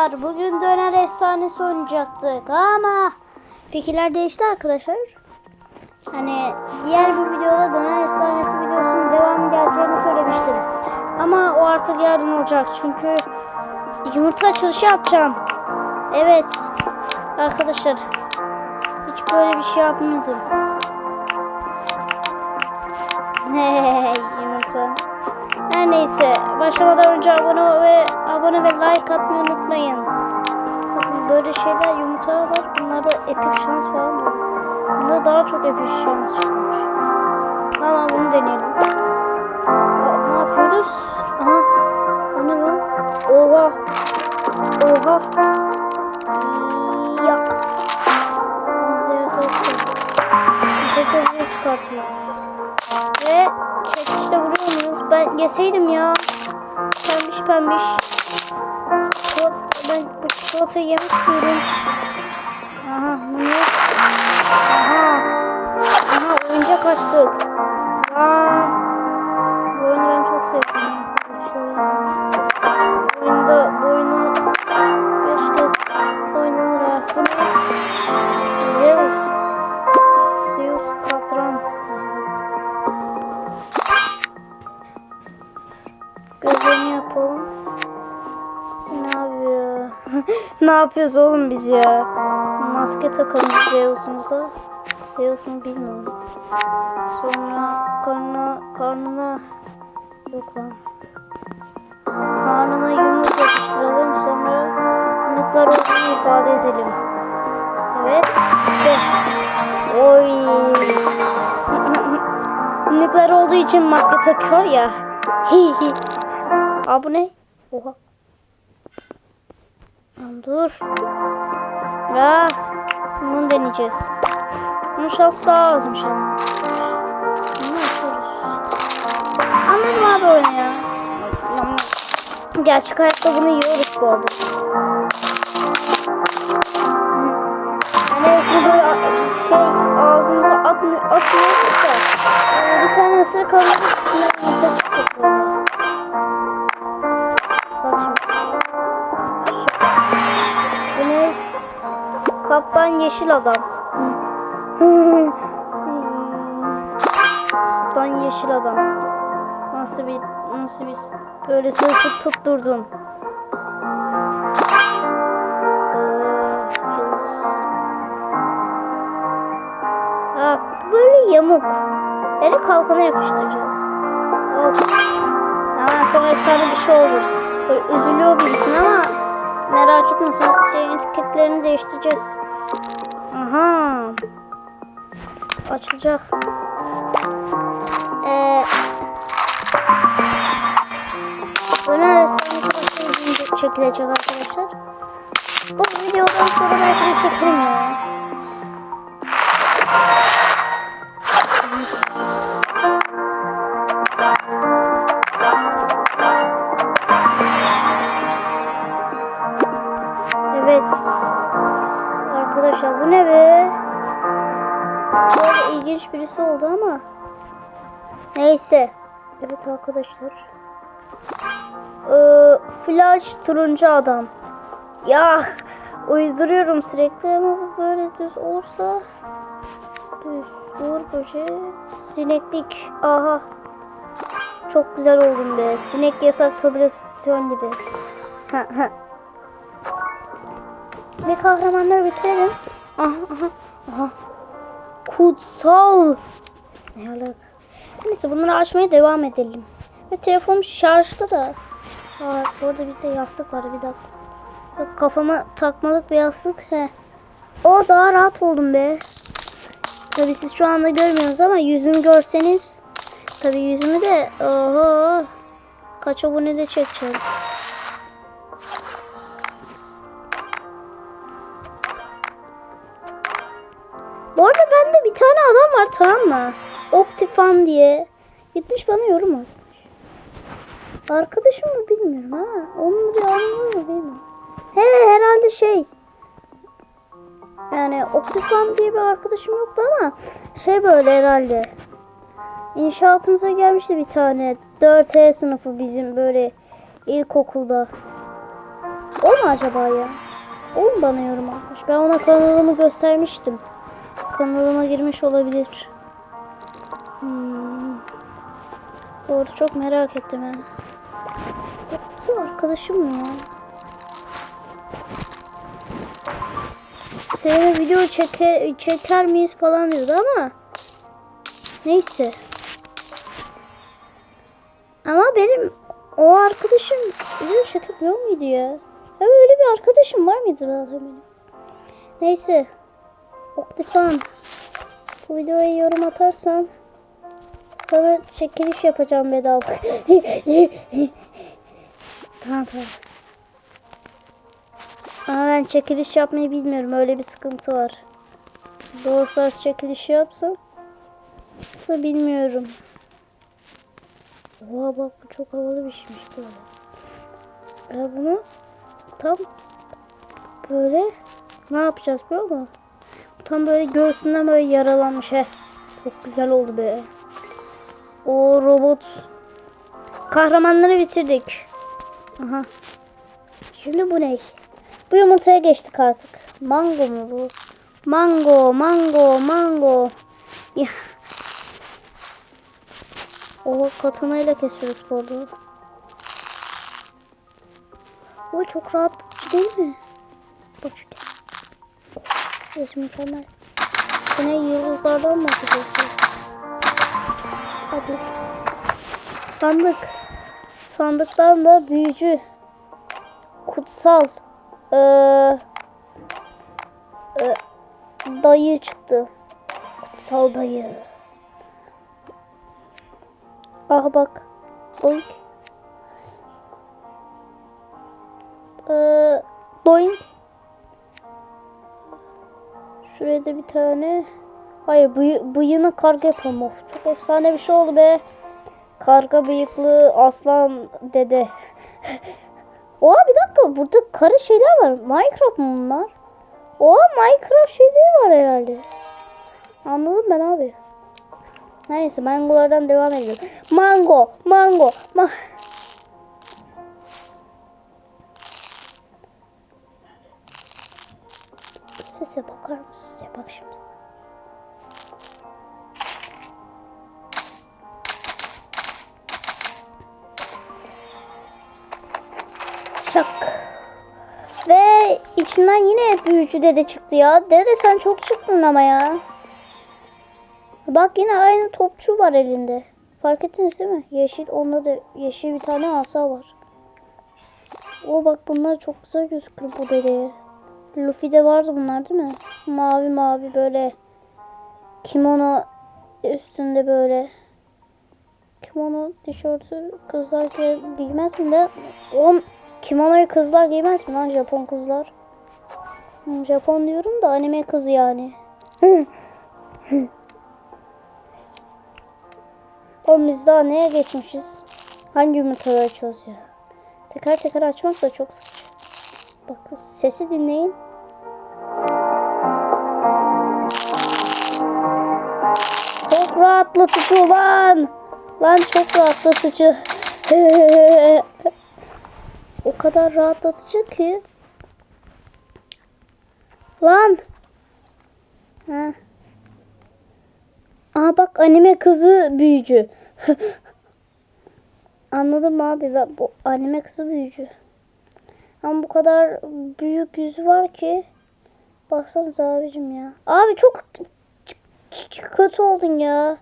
Bugün döner efsanesi oynayacaktık ama fikirler değişti arkadaşlar. Hani diğer bir videoda döner efsanesi videosunun devamı geleceğini söylemiştim. Ama o artık yarın olacak çünkü yumurta açılışı yapacağım. Evet arkadaşlar hiç böyle bir şey yapmıyordum. Hey yumurta. Her neyse başlamadan önce abone ve abone ve like atmayı unutmayın. Bakın böyle şeyler yumurta var. Bunlarda epik şans falan var. Bunda daha çok epik şans çıkmış. Tamam bunu deneyelim. Aa, ne yapıyoruz? Aha. Bu ne lan? Oha. Oha. Ya. Çok çıkartıyoruz. Ve çekişte? Ben yeseydim ya. Pembiş pembiş. Ben bu çikolatayı yemek istiyorum. Aha bu? Aha. Aha oyuncak açtık. Aa. Bu oyunu ben çok sevdim arkadaşlar. Yapıyoruz oğlum biz ya? Maske takalım Zeus'umuza. Zeus mu bilmiyorum. Sonra karnına, karnına yok lan. Karnına yumruk yapıştıralım. Sonra nuklar olduğunu ifade edelim. Evet. De. Oy. Nuklar olduğu için maske takıyor ya. Hi hi. Aa bu ne? Oha. Lan dur. Ya. Bunu deneyeceğiz. Bunun şansı daha azmış ama. Bunu yapıyoruz. Anladım abi oyunu ya. Gerçek hayatta bunu yiyoruz bu arada. Şunu böyle şey ağzımıza atmıyor, atmıyoruz da. Yani bir tane ısırık alıyoruz. Yeşil adam. Kaptan yeşil adam. Nasıl bir nasıl bir böyle sözlük tutturdum. Ee. Ha, böyle yamuk. Ele kalkana yapıştıracağız. Al. Aa, çok efsane bir şey oldu. Böyle üzülüyor gibisin ama merak etme sen şeyin etiketlerini değiştireceğiz. Aha. Açılacak. Ee, Öner Efsanesi başka bir video çekilecek arkadaşlar. Bu videodan sonra belki de çekerim ya. Arkadaşlar bu ne be? Böyle ilginç birisi oldu ama. Neyse. Evet arkadaşlar. Ee, Flash turuncu adam. Ya uyduruyorum sürekli ama böyle düz olursa düz uğur böceği sineklik aha çok güzel oldum be sinek yasak tablasyon gibi ve kahramanları bitirelim. Aha, aha, aha. Kutsal. Ne alaka? Neyse bunları açmaya devam edelim. Ve telefonum şarjda da. Aa, bu arada bizde yastık var bir dakika. Yok, kafama takmalık bir yastık. He. O daha rahat oldum be. Tabi siz şu anda görmüyorsunuz ama yüzümü görseniz. Tabi yüzümü de oho, kaç abone de çekeceğim. Bu arada bende bir tane adam var tamam mı? Optifan diye. Gitmiş bana yorum atmış. Arkadaşım mı bilmiyorum ha. Onun bir anlamı mı bilmiyorum. He herhalde şey. Yani Optifan diye bir arkadaşım yoktu ama şey böyle herhalde. İnşaatımıza gelmişti bir tane. 4H sınıfı bizim böyle ilkokulda. O mu acaba ya? O mu bana yorum atmış? Ben ona kanalımı göstermiştim. Kanalıma girmiş olabilir. Hmm. Doğru çok merak ettim ha. Yoksa arkadaşım mı ya? Seninle video çeker, çeker miyiz falan diyordu ama neyse. Ama benim o arkadaşım video çekemiyor muydu ya? Ya öyle bir arkadaşım var mıydı zaten benim? Neyse. Optifan. Bu videoya yorum atarsan sana çekiliş yapacağım bedava. tamam tamam. Ama ben çekiliş yapmayı bilmiyorum. Öyle bir sıkıntı var. Doğrusu çekiliş yapsam aslında bilmiyorum. Oha bak bu çok havalı bir şeymiş böyle. Ben bunu tam böyle ne yapacağız biliyor musun? Tam böyle göğsünden böyle yaralanmış he. Çok güzel oldu be. O robot kahramanları bitirdik. Aha. Şimdi bu ne? Bu yumurtaya geçtik artık. Mango mu bu? Mango, mango, mango. Ya. O katanayla kesiyoruz arada. O çok rahat değil mi? Bak şöyle. Ses mükemmel. Yine yıldızlardan mı atacağız? Hadi. Sandık. Sandıktan da büyücü. Kutsal. Ee, e, dayı çıktı. Kutsal dayı. Ah bak. Oy. Ee, doink. Şuraya da bir tane. Hayır bıy bıyığına karga yapalım. Of, çok efsane bir şey oldu be. Karga bıyıklı aslan dede. Oha bir dakika burada karı şeyler var. Minecraft mı bunlar? Oha Minecraft şeyleri var herhalde. Anladım ben abi. Neyse mangolardan devam edelim. Mango, mango, ma Sese bakar mısın? Sese bak şimdi. Şak. Ve içinden yine büyücü dede çıktı ya. Dede sen çok çıktın ama ya. Bak yine aynı topçu var elinde. Fark ettiniz değil mi? Yeşil onda da yeşil bir tane asa var. O bak bunlar çok güzel gözüküyor bu dedeye. Luffy'de vardı bunlar değil mi? Mavi mavi böyle kimono üstünde böyle kimono tişörtü kızlar giy- giymez mi de o kimonoyu kızlar giymez mi lan Japon kızlar? Hı, Japon diyorum da anime kızı yani. Oğlum biz daha neye geçmişiz? Hangi yumurtaları açıyoruz ya? Teker teker açmak da çok sıkıcı. Bakın sesi dinleyin. Rahatlatıcı ulan. Lan çok rahatlatıcı. o kadar rahatlatıcı ki. Lan. Ha. Aa bak anime kızı büyücü. Anladım abi ben bu anime kızı büyücü. Ama bu kadar büyük yüzü var ki. Baksanıza abicim ya. Abi çok kötü oldun ya.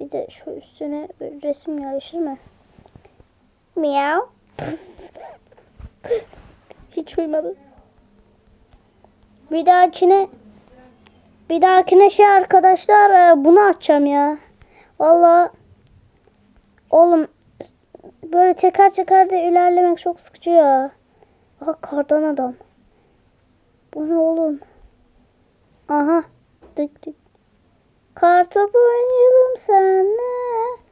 Bir de şu üstüne bir resim yerleşir mi? Miau. Hiç uymadı. Bir dahakine bir dahakine şey arkadaşlar e, bunu açacağım ya. Vallahi oğlum böyle teker teker de ilerlemek çok sıkıcı ya. Aha kardan adam. Bu ne oğlum? Aha. Dık dık. Kartopu oynayalım senle.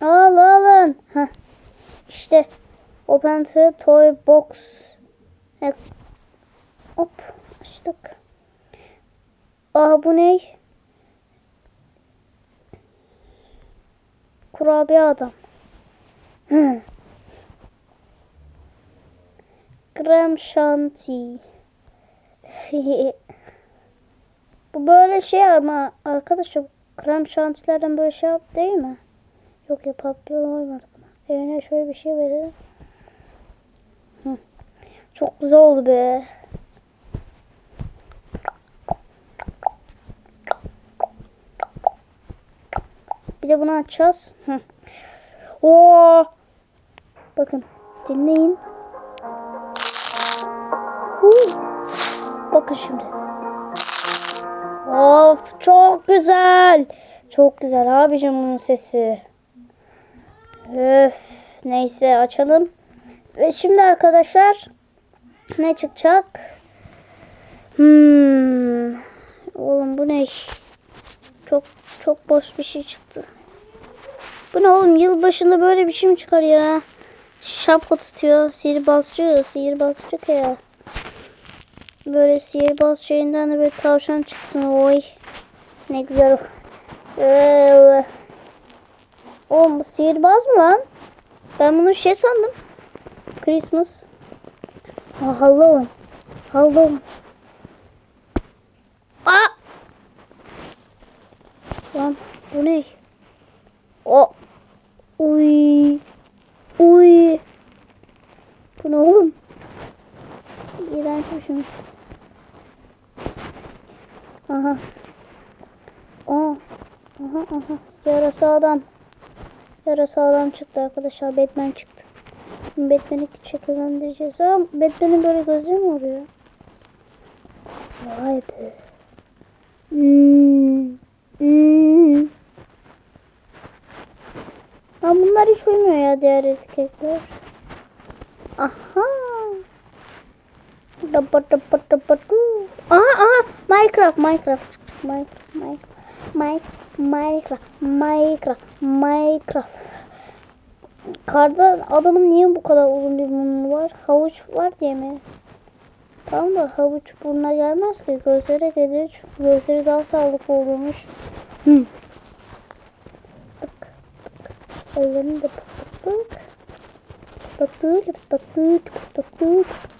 Al alın. Heh. İşte Open to Toy Box. He. Hop açtık. Aa bu ne? Kurabiye adam. Hı. Krem şanti. Bu böyle şey ama arkadaşlar krem şantilerden böyle şey yap değil mi? Yok ya papyon olmadı buna. Evine şöyle bir şey. Hı. Çok güzel oldu be. Bir de bunu açacağız. Hı. Oo! Bakın dinleyin. Huu. Bakın şimdi. Of çok güzel. Çok güzel abicim bunun sesi. Öf. Neyse açalım. Ve şimdi arkadaşlar ne çıkacak? Hmm. Oğlum bu ne? Çok çok boş bir şey çıktı. Bu ne oğlum yılbaşında böyle bir şey mi çıkar ya? Şapka tutuyor. Sihirbazcı. Sihirbazcı ya. Böyle sihirbaz şeyinden de böyle tavşan çıksın. Oy. Ne güzel. Ee, oğlum bu sihirbaz mı lan? Ben bunu şey sandım. Christmas. Ah, Halloween. Halloween. Aa! Lan bu ne? O. Uy. Uy. Bu ne oğlum? İğrenç bir şeymiş. Aha. Aa. Aha aha. Yarasa adam. Yarasa adam çıktı arkadaşlar. Batman çıktı. Batman'i şekillendireceğiz. Aa, Batman'in böyle gözü mü oluyor? Vay be. Hmm. Hmm. Ha bunlar hiç uymuyor ya diğer etiketler. Aha. Aha aha Minecraft Minecraft Minecraft Minecraft Minecraft Minecraft Minecraft Karda adamın niye bu kadar uzun burnu var? Havuç var diye mi? Tamam da havuç burnuna gelmez ki. Gözlere gelir. Çünkü gözleri daha sağlıklı oluyormuş. Hı. Bak. Ellerini de pıtlattık. Pıtlattık. Pıtlattık. Pıtlattık.